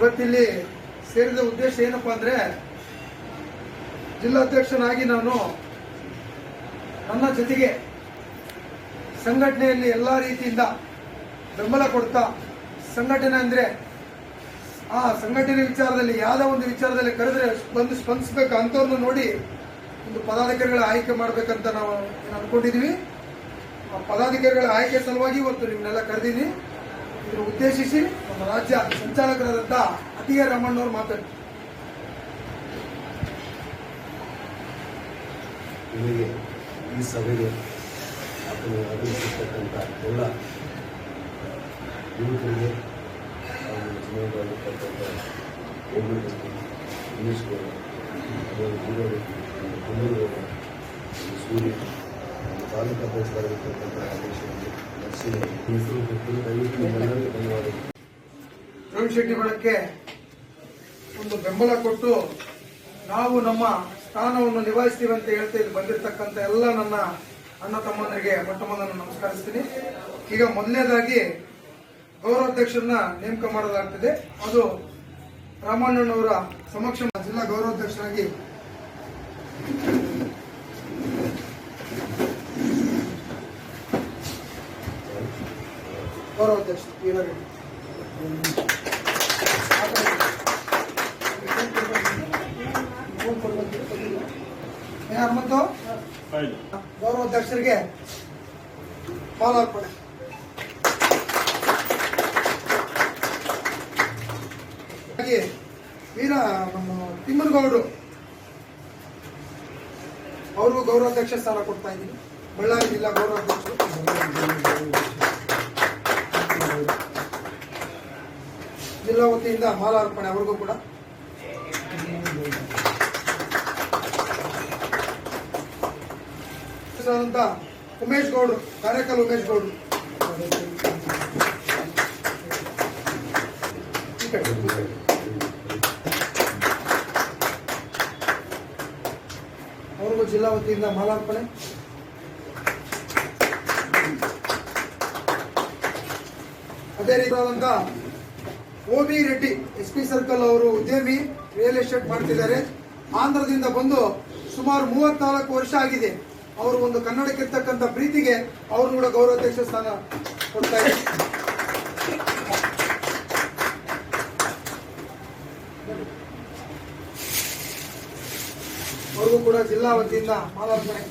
ಇವತ್ತಿಲ್ಲಿ ಸೇರಿದ ಉದ್ದೇಶ ಏನಪ್ಪ ಅಂದ್ರೆ ಜಿಲ್ಲಾಧ್ಯಕ್ಷನಾಗಿ ನಾನು ನನ್ನ ಜೊತೆಗೆ ಸಂಘಟನೆಯಲ್ಲಿ ಎಲ್ಲಾ ರೀತಿಯಿಂದ ಬೆಂಬಲ ಕೊಡ್ತಾ ಸಂಘಟನೆ ಅಂದ್ರೆ ಆ ಸಂಘಟನೆ ವಿಚಾರದಲ್ಲಿ ಯಾವುದೋ ಒಂದು ವಿಚಾರದಲ್ಲಿ ಕರೆದ್ರೆ ಬಂದು ಸ್ಪಂದಿಸಬೇಕು ಅಂತವ್ರನ್ನ ನೋಡಿ ಒಂದು ಪದಾಧಿಕಾರಿಗಳ ಆಯ್ಕೆ ಮಾಡ್ಬೇಕಂತ ನಾವು ಏನು ಆ ಪದಾಧಿಕಾರಿಗಳ ಆಯ್ಕೆ ಸಲುವಾಗಿ ಇವತ್ತು ನಿಮ್ಮನ್ನೆಲ್ಲ ಕರೆದಿದ್ದೀನಿ ಇದ್ರ ಉದ್ದೇಶಿಸಿ ನಮ್ಮ ರಾಜ್ಯ ಸಂಚಾಲಕರಾದಂಥ ಅತಿಯ ರಾಮಣ್ಣವ್ರು ಮಾತಾಡಿ ನಿಮಗೆ ಈ ಸಭೆಗೆ ಆತನು ಆಗಮಿಸಿರ್ತಕ್ಕಂಥ ಎಲ್ಲ ಯುವಕರಿಗೆ ಹಾಗೂ ಚುನಾವಣೆಯಲ್ಲಿರ್ತಕ್ಕಂಥ ಸೂರ್ಯ ತಾಲೂಕು ಅಧ್ಯಕ್ಷರಾಗಿರ್ತಕ್ಕಂಥ ರಾಜೇಶ್ವರಿ ರವಿ ಶೆಟ್ಟಿ ಬಳಕ್ಕೆ ಒಂದು ಬೆಂಬಲ ಕೊಟ್ಟು ನಾವು ನಮ್ಮ ಸ್ಥಾನವನ್ನು ನಿಭಾಯಿಸ್ತೀವಿ ಅಂತ ಹೇಳ್ತಾ ಇಲ್ಲಿ ಬಂದಿರತಕ್ಕಂಥ ಎಲ್ಲ ನನ್ನ ಅಣ್ಣ ತಮ್ಮಂದರಿಗೆ ಮೊಟ್ಟ ಮೊದಲನ್ನು ನಮಸ್ಕರಿಸ್ತೀನಿ. ಈಗ ಮೊದಲನೇದಾಗಿ ಗೌರವಾಧ್ಯಕ್ಷರನ್ನ ನೇಮಕ ಮಾಡಲಾಗ್ತಿದೆ. ಅದು ರಾಮಣ್ಣನವರ ಸಮಕ್ಷ ಜಿಲ್ಲಾ ಗೌರವಾಧ್ಯಕ್ಷರಾಗಿ ಗೌರವಾಧ್ಯಕ್ಷ ವೀರರೆಡ್ಡಿ ಯಾರು ಮತ್ತು ಗೌರವಾಧ್ಯಕ್ಷರಿಗೆ ಫಾಲೋ ಹಾಗೆ, ವೀರ ನಮ್ಮ ತಿಮ್ಮನಗೌಡರು ಅವ್ರಿಗೂ ಗೌರವಾಧ್ಯಕ್ಷ ಸ್ಥಾನ ಕೊಡ್ತಾ ಇದ್ದೀನಿ. ಬಳ್ಳಾರಿ ಜಿಲ್ಲಾ ಗೌರವಾಧ್ಯಕ್ಷರು. ಜಿಲ್ಲಾ ವತಿಯಿಂದ ಮಾಲಾರ್ಪಣೆ ಅವ್ರಿಗೂ ಕೂಡ. ಉಮೇಶ್ ಗೌಡ್ರು ಕಾರ್ಯಕಲ್ ಉಮೇಶ್ ಗೌಡ್ರು. ಅವ್ರಿಗೂ ಜಿಲ್ಲಾ ವತಿಯಿಂದ ಮಾಲಾರ್ಪಣೆ. ಅದೇ ರೀತಿಯಾದಂತ Obi Reddy, S P circle ಅವರು ಉದ್ಯಮಿ ರಿಯಲ್ ಎಸ್ಟೇಟ್ ಮಾಡ್ತಿದ್ದಾರೆ. ಆಂಧ್ರದಿಂದ ಬಂದು ಸುಮಾರು ಮೂವತ್ನಾಲ್ಕು ವರ್ಷ ಆಗಿದೆ ಅವರು ಒಂದು ಕನ್ನಡಕ್ಕಿರ್ತಕ್ಕಂಥ ಪ್ರೀತಿಗೆ ಅವರು ಕೂಡ ಗೌರವಾಧ್ಯಕ್ಷ ಸ್ಥಾನ ಕೊಡ್ತಾ ಇದ್ದಾರೆ. ಅವ್ರಿಗೂ ಕೂಡ ಜಿಲ್ಲಾ ವತಿಯಿಂದ ಮಾಲಾರ್ಪಣೆ.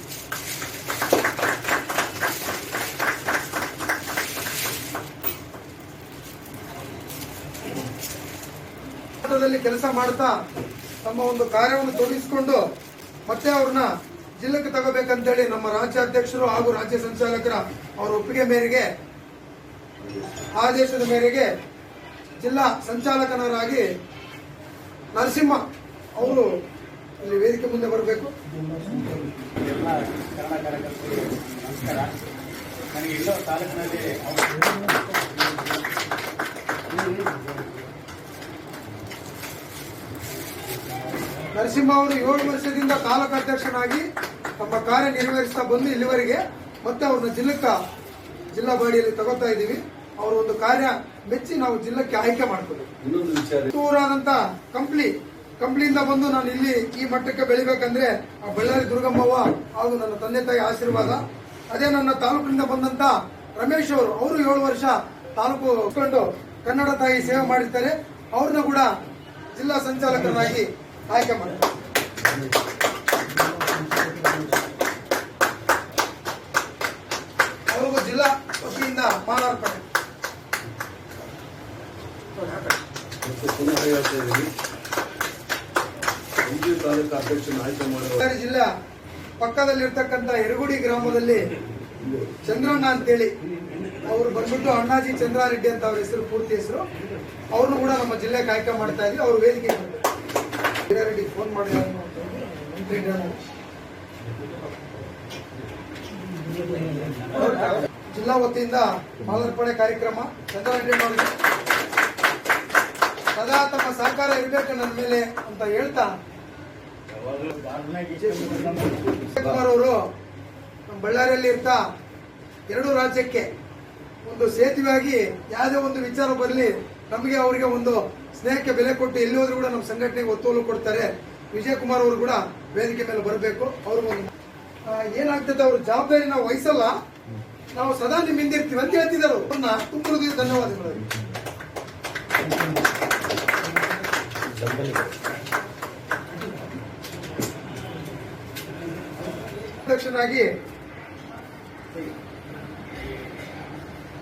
ಹೋರಾಟದಲ್ಲಿ ಕೆಲಸ ಮಾಡ್ತಾ ತಮ್ಮ ಒಂದು ಕಾರ್ಯವನ್ನು ತೋರಿಸಿಕೊಂಡು ಮತ್ತೆ ಅವ್ರನ್ನ ಜಿಲ್ಲೆಗೆ ತಗೋಬೇಕಂತೇಳಿ ನಮ್ಮ ರಾಜ್ಯಾಧ್ಯಕ್ಷರು ಹಾಗೂ ರಾಜ್ಯ ಸಂಚಾಲಕರ ಅವರ ಒಪ್ಪಿಗೆ ಮೇರೆಗೆ, ಆದೇಶದ ಮೇರೆಗೆ ಜಿಲ್ಲಾ ಸಂಚಾಲಕನರಾಗಿ ನರಸಿಂಹ ಅವರು ಅಲ್ಲಿ ವೇದಿಕೆ ಮುಂದೆ ಬರಬೇಕು. ನನಗೆ ತಾಲೂಕಿನಲ್ಲಿ ನರಸಿಂಹ ಅವರು ಏಳು ವರ್ಷದಿಂದ ತಾಲೂಕು ಅಧ್ಯಕ್ಷನಾಗಿ ತಮ್ಮ ಕಾರ್ಯನಿರ್ವಹಿಸ್ತಾ ಬಂದು ಇಲ್ಲಿವರೆಗೆ ಮತ್ತೆ ಅವ್ರನ್ನ ಜಿಲ್ಲಕ್ಕ ಜಿಲ್ಲಾ ಬಾಡಿಯಲ್ಲಿ ತಗೋತಾ ಇದ್ದೀವಿ. ಅವರ ಒಂದು ಕಾರ್ಯ ಮೆಚ್ಚಿ ನಾವು ಜಿಲ್ಲಕ್ಕೆ ಆಯ್ಕೆ ವಿಚಾರ. ಊರಾದಂತ ಕಂಪ್ಲಿ ಕಂಪ್ಲಿಯಿಂದ ಬಂದು ನಾನು ಇಲ್ಲಿ ಈ ಮಟ್ಟಕ್ಕೆ ಬೆಳಿಬೇಕಂದ್ರೆ ಆ ಬಳ್ಳಾರಿ ದುರ್ಗಮ್ಮವ್ವ ಹಾಗೂ ನನ್ನ ತಂದೆ ತಾಯಿ ಆಶೀರ್ವಾದ. ಅದೇ ನನ್ನ ತಾಲೂಕಿನಿಂದ ಬಂದಂತ ರಮೇಶ್ ಅವರು ಅವರು ಏಳು ವರ್ಷ ತಾಲೂಕು ಕಂಡು ಕನ್ನಡ ತಾಯಿ ಸೇವೆ ಮಾಡಿರ್ತಾರೆ. ಅವ್ರನ್ನ ಕೂಡ ಜಿಲ್ಲಾ ಸಂಚಾಲಕರಾಗಿ ಆಯ್ಕೆ ಮಾಡಿ ಅವ್ರಿಗೂ ಜಿಲ್ಲಾ ವತಿಯಿಂದ ಮಾಲಾರ್ಪಣೆ. ಪುನಃ ಹೇಳ್ತಾ ಇದ್ದೀನಿ ಎಂಜಿ ತಾಲೂಕು ಜಿಲ್ಲೆ ಪಕ್ಕದಲ್ಲಿರ್ತಕ್ಕಂಥ ಯರಗುಡಿ ಗ್ರಾಮದಲ್ಲಿ ಚಂದ್ರಣ್ಣ ಅಂತೇಳಿ ಅವರು ಬಂದ್ಬಿಟ್ಟು ಅಣ್ಣಾಜಿ ಚಂದ್ರಾರೆಡ್ಡಿ ಅಂತ ಅವ್ರ ಹೆಸರು, ಪೂರ್ತಿ ಹೆಸರು. ಅವ್ರನ್ನು ಕೂಡ ನಮ್ಮ ಜಿಲ್ಲೆಗೆ ಆಯ್ಕೆ ಮಾಡ್ತಾ ಇದ್ವಿ. ಅವ್ರ ವೇದಿಕೆ ಫೋನ್ ಮಾಡಿ. ಜಿಲ್ಲಾ ವತಿಯಿಂದ ಮಾಲಾರ್ಪಣೆ ಕಾರ್ಯಕ್ರಮ ಅವರಿಗೆ ಸದಾ ತಮ್ಮ ಸಹಕಾರ ಇರಬೇಕು ನನ್ನ ಮೇಲೆ ಅಂತ ಹೇಳ್ತಾ ಅವರು ಬಳ್ಳಾರಿಯಲ್ಲಿ ಇರ್ತಾ ಎರಡು ರಾಜ್ಯಕ್ಕೆ ಒಂದು ಸೇತುವೆಯಾಗಿ ಯಾವುದೇ ಒಂದು ವಿಚಾರ ಬರಲಿ ನಮಗೆ ಅವರಿಗೆ ಒಂದು ಸ್ನೇಹಕ್ಕೆ ಬೆಲೆ ಕೊಟ್ಟು ಎಲ್ಲಿ ಹೋದ್ರು ಕೂಡ ನಮ್ಮ ಸಂಘಟನೆಗೆ ಒತ್ತೋಲು ಕೊಡ್ತಾರೆ. ವಿಜಯ್ ಕುಮಾರ್ ಅವರು ಕೂಡ ವೇದಿಕೆ ಮೇಲೆ ಬರಬೇಕು. ಅವರು ಏನಾಗ್ತದೆ ಅವ್ರ ಜವಾಬ್ದಾರಿ ನಾವು ವಹಿಸಲ್ಲ. ನಾವು ಸದಾ ನಿಮ್ಮ ಹಿಂದಿರ್ತೀವಿ ಅಂತ ಹೇಳ್ತಿದ್ದಾರೆ ಅವ್ರು. ಅವ್ರನ್ನ ತುಂಬ ಧನ್ಯವಾದಗಳು. ಅಧ್ಯಕ್ಷನಾಗಿ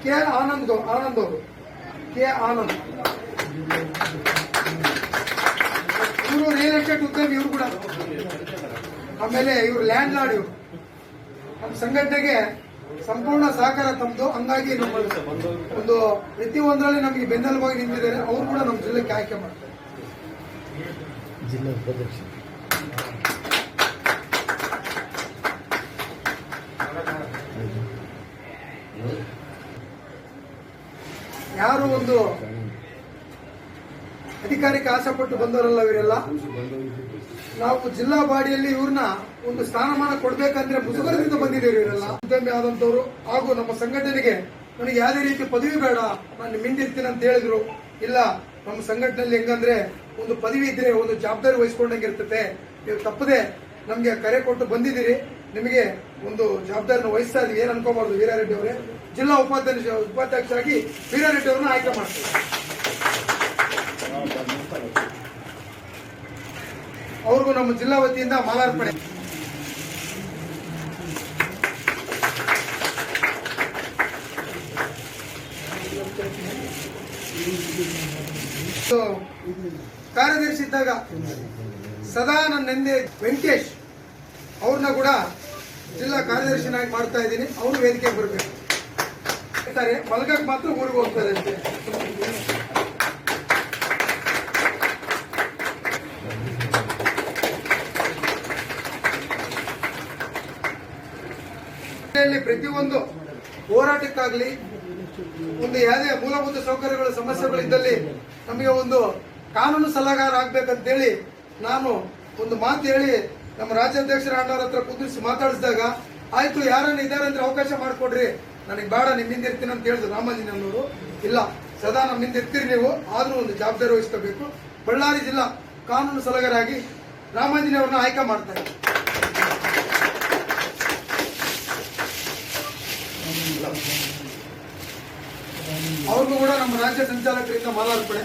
ಕೆ ಆನಂದ್ ಆನಂದ್ ಅವರು. ಕೆ ಆನಂದ್. ಇವರು ರಿಯಲ್ ಎಸ್ಟೇಟ್ ಉದ್ಯಮಿ ಇವರು ಕೂಡ. ಆಮೇಲೆ ಇವರು ಲ್ಯಾಂಡ್ ಲಾರ್ಡ್ ಇವರು. ನಮ್ಮ ಸಂಘಟನೆಗೆ ಸಂಪೂರ್ಣ ಸಹಕಾರ ತಮ್ಮದು ಹಂಗಾಗಿ ನಮ್ಮ ಒಂದು ಪ್ರತಿಯೊಂದರಲ್ಲಿ ನಮಗೆ ಬೆನ್ನೆಲುಬಾಗಿ ನಿಂತಿದ್ದಾರೆ. ಅವರು ಕೂಡ ನಮ್ಮ ಜಿಲ್ಲೆಗೆ ಆಯ್ಕೆ ಮಾಡ್ತಾರೆ. ಜಿಲ್ಲಾ ಉಪಾಧ್ಯಕ್ಷ ಯಾರು ಒಂದು ಅಧಿಕಾರಕ್ಕೆ ಆಸೆಪಟ್ಟು ಬಂದವರಲ್ಲ ಇವರೆಲ್ಲ? ನಾವು ಜಿಲ್ಲಾ ಬಾಡಿಯಲ್ಲಿ ಇವ್ರನ್ನ ಒಂದು ಸ್ಥಾನಮಾನ ಕೊಡ್ಬೇಕಂದ್ರೆ ಮುಜುಗರದಿಂದ ಬಂದಿದ್ದೇವೆ ಇವರೆಲ್ಲ. ಉದ್ಯಮಿ ಆದಂತವ್ರು ಹಾಗೂ ನಮ್ಮ ಸಂಘಟನೆಗೆ ನನಗೆ ಯಾವುದೇ ರೀತಿ ಪದವಿ ಬೇಡ, ನಾನು ಮಿಂದಿರ್ತೀನಿ ಅಂತ ಹೇಳಿದ್ರು. ಇಲ್ಲ, ನಮ್ಮ ಸಂಘಟನೆಯಲ್ಲಿ ಹೆಂಗಂದ್ರೆ ಒಂದು ಪದವಿ ಇದ್ರೆ ಒಂದು ಜವಾಬ್ದಾರಿ ವಹಿಸ್ಕೊಂಡಂಗೆ ಇರ್ತತೆ ನೀವು ತಪ್ಪದೆ ನಮಗೆ ಕರೆ ಕೊಟ್ಟು ಬಂದಿದ್ದೀರಿ. ನಿಮಗೆ ಒಂದು ಜವಾಬ್ದಾರಿನ ವಹಿಸ್ತಾ ಇದೀವಿ. ಏನು ಅನ್ಕೋಬಾರ್ದು, ವೀರಾರೆಡ್ಡಿ ಅವರೇ? ಜಿಲ್ಲಾ ಉಪಾಧ್ಯಕ್ಷ ಉಪಾಧ್ಯಕ್ಷರಾಗಿ ವೀರಾರೆಡ್ಡಿ ಅವರನ್ನು ಆಯ್ಕೆ ಮಾಡ್ತೀವಿ ಅವ್ರಿಗೂ ನಮ್ಮ ಜಿಲ್ಲಾ ವತಿಯಿಂದ ಮಾಲಾರ್ಪಣೆ. ಕಾರ್ಯದರ್ಶಿ ಇದ್ದಾಗ ಸದಾ ನನ್ನ ನೆಂದೆ ವೆಂಕಟೇಶ್ ಅವ್ರನ್ನ ಕೂಡ ಜಿಲ್ಲಾ ಕಾರ್ಯದರ್ಶಿನಾಗಿ ಮಾಡ್ತಾ ಇದ್ದೀನಿ. ಅವರು ವೇದಿಕೆ ಬರಬೇಕು. ಮಲಗಕ್ಕೆ ಮಾತ್ರ ಊರಿಗೆ ಹೋಗ್ತಾರೆ ಅಂತೆ ಪ್ರತಿಯೊಂದು ಹೋರಾಟಕ್ಕಾಗ್ಲಿ, ಒಂದು ಯಾವುದೇ ಮೂಲಭೂತ ಸೌಕರ್ಯಗಳ ಸಮಸ್ಯೆಗಳಿದ್ದಲ್ಲಿ ನಮಗೆ ಒಂದು ಕಾನೂನು ಸಲಹೆಗಾರ ಆಗ್ಬೇಕಂತೇಳಿ ನಾನು ಒಂದು ಮಾತು ಹೇಳಿ ನಮ್ಮ ರಾಜ್ಯಾಧ್ಯಕ್ಷರ ಅಣ್ಣವ್ರ ಹತ್ರ ಕುದುರಿಸಿ ಮಾತಾಡಿಸಿದಾಗ, ಆಯ್ತು, ಯಾರನ್ನ ಇದ್ದಾರೆ ಅಂದ್ರೆ ಅವಕಾಶ ಮಾಡಿಕೊಡ್ರಿ. ನನಗೆ ಬೇಡ ನಿಮ್ಮಿಂದ ಇರ್ತೀನಿ ಅಂತ ಹೇಳಿದ್ರು ರಾಮಾಂಜನವರು ಇಲ್ಲ, ಸದಾ ನಮ್ಮಿಂದ ಇರ್ತೀರಿ ನೀವು. ಆದರೂ ಒಂದು ಜವಾಬ್ದಾರಿ ವಹಿಸ್ಕೋಬೇಕು. ಬಳ್ಳಾರಿ ಜಿಲ್ಲಾ ಕಾನೂನು ಸಲಹೆಗಾರಾಗಿ ರಾಮಾಂಜಿನವ್ರನ್ನ ಆಯ್ಕೆ ಮಾಡ್ತಾರೆ ಅವ್ರಿಗೂ ಕೂಡ ನಮ್ಮ ರಾಜ್ಯ ಸಂಚಾಲಕರಿಂದ ಮಾಲಾರ್ಪಣೆ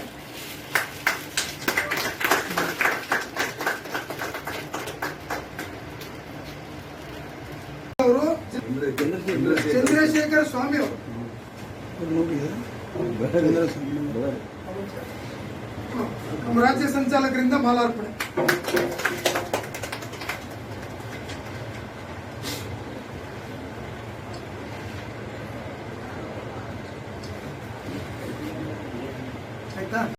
ಅವರು ಚಂದ್ರಶೇಖರ ಸ್ವಾಮಿ ಅವರು ನಮ್ಮ ರಾಜ್ಯ ಸಂಚಾಲಕರಿಂದ ಮಾಲಾರ್ಪಣೆ